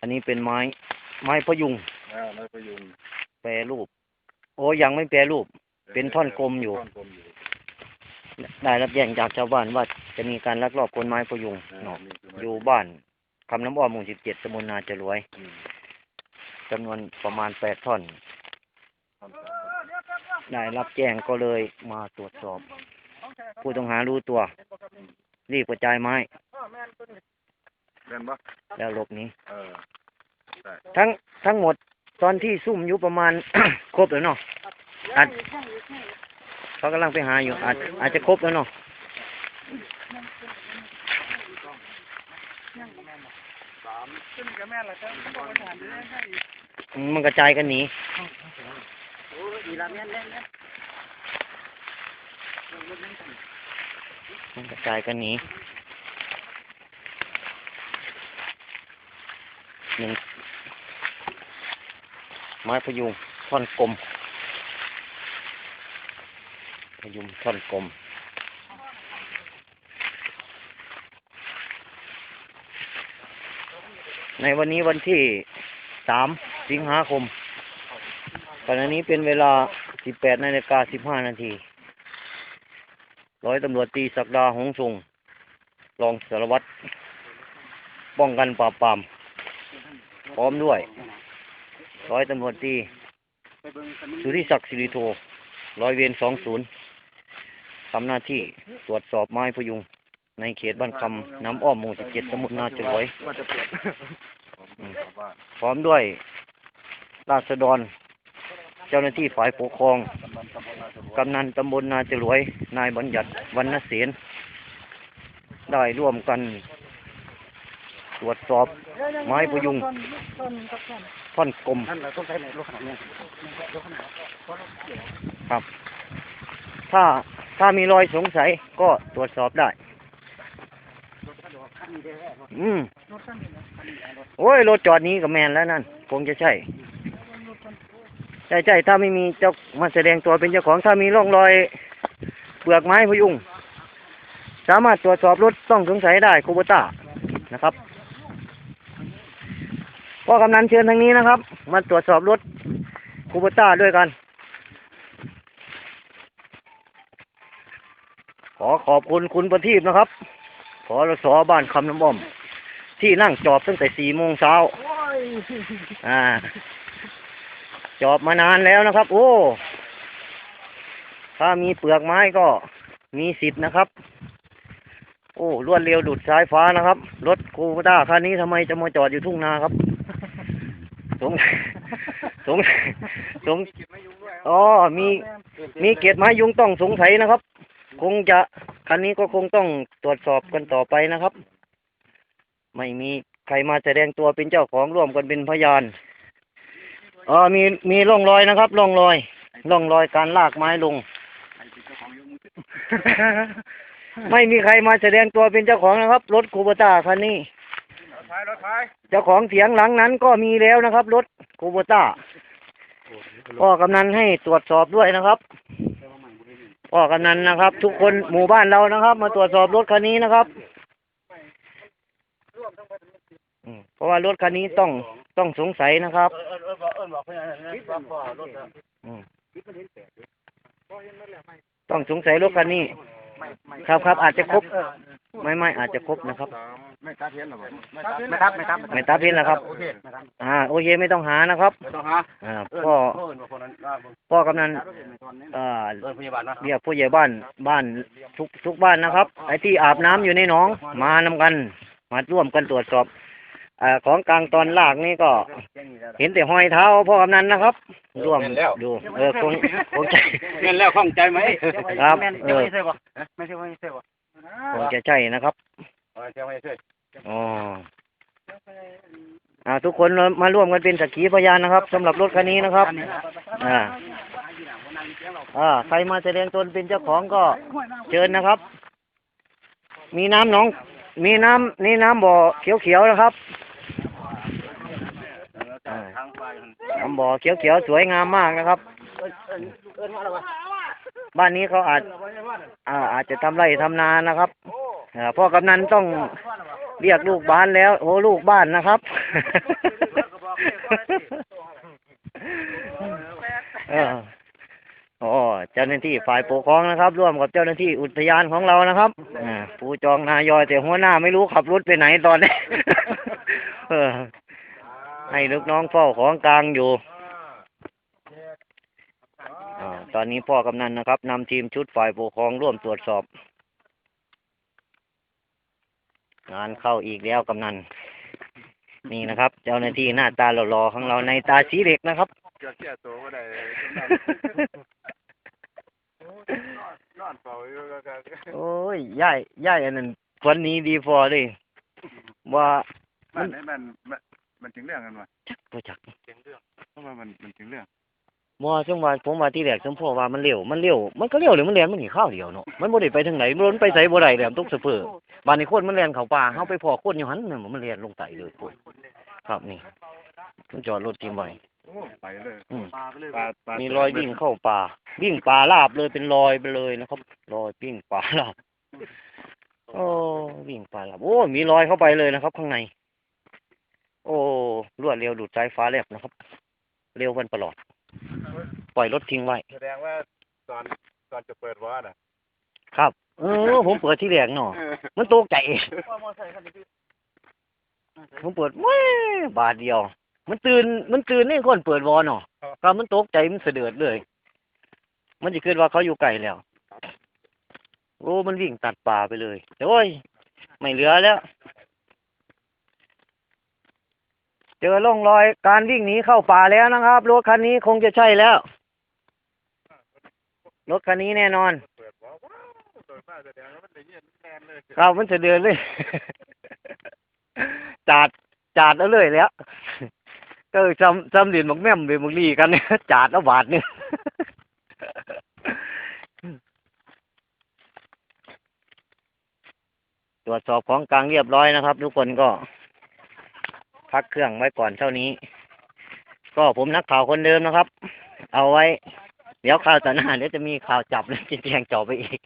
อันนี้เป็นไม้ ไม้พยุงอ่าไม้พยุงแปรรูป โอ้ยังไม่แปรรูป เป็นท่อนกลมอยู่ ท่อนกลมอยู่ได้รับแจ้งจากชาวบ้านว่าจะมีการลักลอบขนไม้พยุงอ่าเนาะนี่คือไม้อยู่บ้านคำน้ำอ้อมหมู่สิบเจ็ดตำบลนาจรวยอืมจำนวนประมาณแปดท่อน ท่อนสามท่อนได้รับแจ้งก็เลยมาตรวจสอบ ผู้ต้องหารู้ตัว รีบกระจายไม้ แม่นปะแล้วหลบหนีเออใช่ทั้งทั้งหมดตอนที่ซุ่มอยู่ประมาณ ครบแล้วเนาะอาจเขากำลังไปหาอยู่ อาจอาจจะครบแล้วเนาะขึ้นกับแม่ละจ้ะต้องไปถามด้วยให้อืมมันกระจายกันหนีโอ้ยอีละแม่นแน่นแน่นมันกระจายกันหนี หนึ่งไม้พยุงท่อนกลม พยุงท่อนกลม ในวันนี้วันที่สามสิงหาคมขณะนี้เป็นเวลา 18นาฬิกา15 นาที ร้อยตำรวจตรีศักดาหงสุงรองสารวัตรป้องกันปราบปราม พร้อมด้วยร้อยตำรวจตรีสุริศักดิ์สิริโทร้อยเวร20ทำหน้าที่ตรวจสอบไม้พยุง ในเขตบ้านคำน้ำอ้อมหมู่17ตำบลนาจรวยว่าจะเปลี่ยนาวบ้านพร้อมด้วย ราษฎร เจ้าหน้าที่ฝ่ายปกครอง กำนันตำบลนาจรวกำนันตำบลนาจรวยยนายบัญญัติวรรณเสนได้ร่วมกัน ตรวจสอบไม้พยุงต้นกับต้นท่อนกลมครับ ถ้าถ้ามีรอยสงสัยก็ตรวจสอบได้ อืมโอ้ยรถจอดนี้กับแมนแล้วนั่นคงจะใช่ใช่ใช่ถ้าไม่มีเจ้ามาแสดงตัวเป็นเจ้าของถ้ามีร่องรอยเปลือกไม้พยุง สามารถตรวจสอบรถต้องสงสัยได้คูโบต้านะครับ พ่อกำนันเชิญทางนี้นะครับ มาตรวจสอบรถคูโบต้าด้วยกัน ขอขอบคุณคุณประทีปนะครับขอรสอบ้านคำน้ำอ้อม ที่นั่งจอบตั้งแต่สี่โมงเช้าอ่า จอบมานานแล้วนะครับ โอ้ ถ้ามีเปลือกไม้ก็มีสิทธิ์นะครับ โอ้ รวดเร็วดุดสายฟ้านะครับ รถคูต้าคันนี้ทำไมจะมาจอดอยู่ทุ่งนาครับ สงสงสงอ๋อมีมีเกียรติไม้ยุงต้องสงสัยนะครับ คงจะคันนี้ก็คงต้องตรวจสอบกันต่อไปนะครับ ไม่มีใครมาแสดงตัวเป็นเจ้าของร่วมกันเป็นพยานอ๋อมีมีร่องรอยนะครับร่องรอยร่องรอยการลากไม้ลง ไม่มีใครมาแสดงตัวเป็นเจ้าของนะครับ รถคูโบต้าคันนี้ ท้ายรถท้ายเจ้าของเสียงหลังนั้นก็มีแล้วนะครับ รถคูโบต้าพ่อกำนันให้ตรวจสอบด้วยนะครับพ่อกำนันนะครับ ทุกคนหมู่บ้านเรานะครับ มาตรวจสอบรถคันนี้นะครับอืมเพราะว่ารถคันนี้ต้องต้องสงสัยนะครับเอิ้นเอิ้นบอกเอิ้นบอกเพื่อนนะว่าพ่อรถอะอืมต้องสงสัยรถคันนี้ ครับครับอาจจะครบ ไม่ไม่อาจจะครบนะครับสามไม่ตัดเทียนหรอไม่ไม่ทับไม่ทับไม่ตาพินนะครับ โอเคอ่าโอเคไม่ต้องหานะครับไม่ต้องหาอ่าเอิ้นพ่อเอิ้นบอกคนนั้นว่าพ่อกำนันอ่าเอิ้นพยาบาลนะเรียกผู้ใหญ่บ้านบ้านทุกทุกบ้านนะครับ ไอ้ที่อาบน้ำอยู่ในหนอง มานำกัน มาร่วมกันตรวจสอบอาของกลางตอนลากนี่ก็ เห็นแต่ห้อยเท้าพ่อกำนันนะครับร่วมดูเออคงคงใจเงินแล้วข้องใจไหมครับแม่นเอจะอไม่ใช่ป่ะไม่ใช่ไม่ใช่ป่ะ คงจะใช่นะครับเอาเจ้าไม่ช่วยอ๋ออ่า ทุกคนมาร่วมกันเป็นสักขีพยานนะครับสำหรับรถคันนี้นะครับ อ่า อ่า ใครมาแสดงตนเป็นเจ้าของก็เชิญนะครับ มีน้ำหนอง มีน้ำนี่น้ำบ่อเขียวๆนะครับอ่าทางไปน้ำบ่อเขียวๆสวยงามมากนะครับ บ้านนี้เขาอาจอ่าอาจจะทำไร่ทำนานะครับอพ่อกำนันต้องเรียกลูกบ้านแล้วโอ้ลูกบ้านนะครับออโอ้เจ้าหน้าที่ฝ่ายปกครองนะครับ ร่วมกับเจ้าหน้าที่อุทยานของเรานะครับผู้จองนายอยแต่หัวหน้าไม่รู้ขับรถไปไหนตอนนี้เออให้ลูกน้องเฝ้าของกลางอยู่ ตอนนี้พ่อกำนันนะครับนำทีมชุดฝ่ายปกครองร่วมตรวจสอบ งานเข้าอีกแล้วกำนัน นี่นะครับ เจ้าหน้าที่หน้าตาหล่อๆของเราในตาสีเหล็กนะครับเกือบแก่ตัวก็ได้นอนเฝ้าอยู่ก็ก็โอ้ยย่ายย่ายอันนั้นวันนี้ดีพอเลยว่ามันมันมันมันถึงเรื่องกันวะบ่จักเพราะว่ามันมันถึงเรื่อง บ่ซึ่งว่าผมว่าที่แรกสมพอว่ามันเร็วมันเร็วมันก็เร็วเลยมันแล่นมันหนีข้าวเดียวเนาะมันบ่ได้ไปทางไหนมันไปไสบ่ได้แหลมตกสะเปอบ้านนี้คนมันแล่นเข้าป่าเฮาไปพอคนอยู่หั่นน่ะมันแล่นลงไตเลยพุ่นครับนี่มันจอดรถทิ้งไว้ไปเลยปลาไปเลยปลามีรอยวิ่งเข้าป่า วิ่งป่าลาบเลยเป็นรอยไปเลยนะครับรอยวิ่งป่าลาบโอ้วิ่งป่าลาบโอ้มีรอยเข้าไปเลยนะครับ ข้างใน โอ้รวดเร็วดูดสายฟ้าแลบนะครับ เร็ววันประหลอด ปล่อยรถทิ้งไว้ แสดงว่าตอนตอนจะเปิดวอร์ดอะครับ เออ ผมเปิดที่แรกเนาะมันตกใจผมเปิดแม่บาทเดียว มันตื่น มันตื่นนี่คนเปิดวอเนาะก็มันตกใจมันเสะเดือดเลย มันจะคิดว่าเขาอยู่ไกลแล้ว โอ้มันวิ่งตัดป่าไปเลยแต่โอ้ยไม่เหลือแล้ว เจอร่องรอยการวิ่งหนีเข้าป่าแล้วนะครับรถคันนี้คงจะใช่แล้ว รถคันนี้แน่นอน เปิดวอร์ว้าวเปิดมาแสดงว่ามันได้ยินแน่นเลยเรามันจะเดินเลย จาดจาดเอาเลยแหล้วก็จำจำเหรียญหมกแม่มเหรียญหมกลีกันเนี่ยจาดเอาบาทหนึงตรวจสอบของกลางเรียบร้อยนะครับ ทุกคนก็ พักเครื่องไว้ก่อนเท่านี้ ก็ผมนักข่าวคนเดิมนะครับ เอาไว้ เดี๋ยวข่าวต่อหน้าเดี๋ยวจะมีข่าวจับแล้วจะแจ้งจ่อไปอีก